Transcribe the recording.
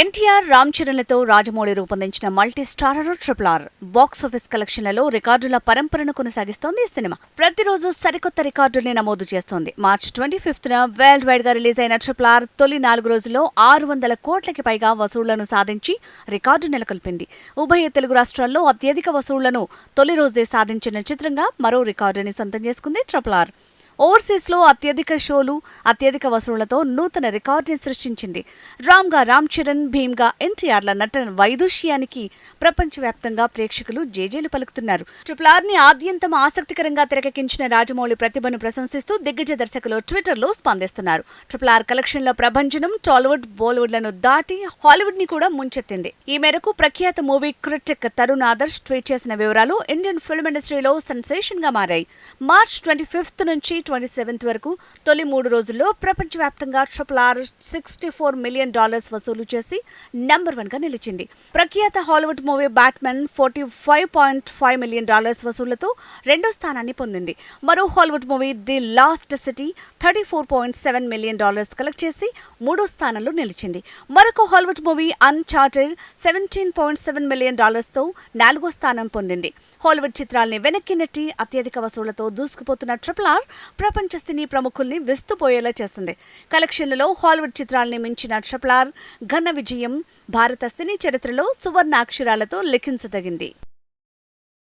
ఎన్టీఆర్ రామ్ చరణ్లతో రాజమౌళి రూపొందించిన multi starrer triple R. Box office కలెక్షన్లలో రికార్డుల పరంపరను కొనసాగిస్తోంది ఈ సినిమా. ప్రతిరోజు సరికొత్త రికార్డుల్ని నమోదు చేస్తోంది. మార్చ్ ట్వంటీ ఫిఫ్త్న వరల్డ్ వైడ్గా రిలీజ్ అయిన ట్రిపుల్ ఆర్ తొలి నాలుగు రోజుల్లో ఆరు వందల కోట్లకి పైగా వసూళ్ళను సాధించి రికార్డు నెలకొల్పింది. ఉభయ తెలుగు రాష్ట్రాల్లో అత్యధిక వసూళ్ళను తొలి రోజే సాధించిన చిత్రంగా మరో రికార్డుని సొంతం చేసుకుంది ట్రిపుల్ ఆర్. ఓవర్సీస్లో అత్యధిక షోలు అత్యధిక వసూళ్ళతో నూతన రికార్డుని సృష్టించింది. రామ్గా రామ్ చరణ్ భీమ్గా ఎన్టీఆర్ల నటన వైదుష్యానికి ప్రపంచవ్యాప్తంగా ప్రేక్షకులు జేజేలు పలుకుతున్నారు. ట్రిపుల్ ఆర్ని ఆద్యంతం ఆసక్తికరంగా తెరకెక్కించిన రాజమౌళి ప్రతిభను ప్రశంసిస్తూ దిగ్గజ దర్శకులు ట్విట్టర్లో స్పందిస్తున్నారు. ట్రిపుల్ ఆర్ కలెక్షన్ల ప్రభంజనం టాలీవుడ్ బాలీవుడ్లను దాటి హాలీవుడ్ని కూడా ముంచెత్తింది. ఈ మేరకు ప్రఖ్యాత movie critic Taran Adarsh tweet చేసిన వివరాలు ఇండియన్ ఫిల్మ్ ఇండస్ట్రీలో సెన్సేషన్గా మారాయి. మార్చ్ ట్వంటీ ఫిఫ్త్ నుంచి ట్వంటీ సెవెంత్ వరకు తొలి మూడు రోజుల్లో ప్రపంచవ్యాప్తంగా triple R sixty four million dollars వసూలు చేసి నెంబర్ వన్గా నిలిచింది. ప్రఖ్యాత Hollywood movie Batman forty five point five million dollars వసూళ్ళతో రెండో స్థానాన్ని పొందింది. మరో Hollywood movie the lost city thirty four point seven million dollars collect చేసి మూడో స్థానంలో నిలిచింది. మరొక Hollywood movie Uncharted seventeen point seven million డాలర్స్తో నాలుగో స్థానం పొందింది. హాలీవుడ్ చిత్రాల్ని వెనక్కి నెట్టి అత్యధిక వసూళ్ళతో దూసుకుపోతున్న ట్రిపుల్ ఆర్ ప్రపంచ సినీ ప్రముఖుల్ని విస్తుపోయేలా చేస్తుంది. కలెక్షన్లలో హాలీవుడ్ చిత్రాల్ని మించిన ట్రిప్లార్ ఘన విజయం భారత సినీ చరిత్రలో సువర్ణ అక్షరాలతో లిఖించదగింది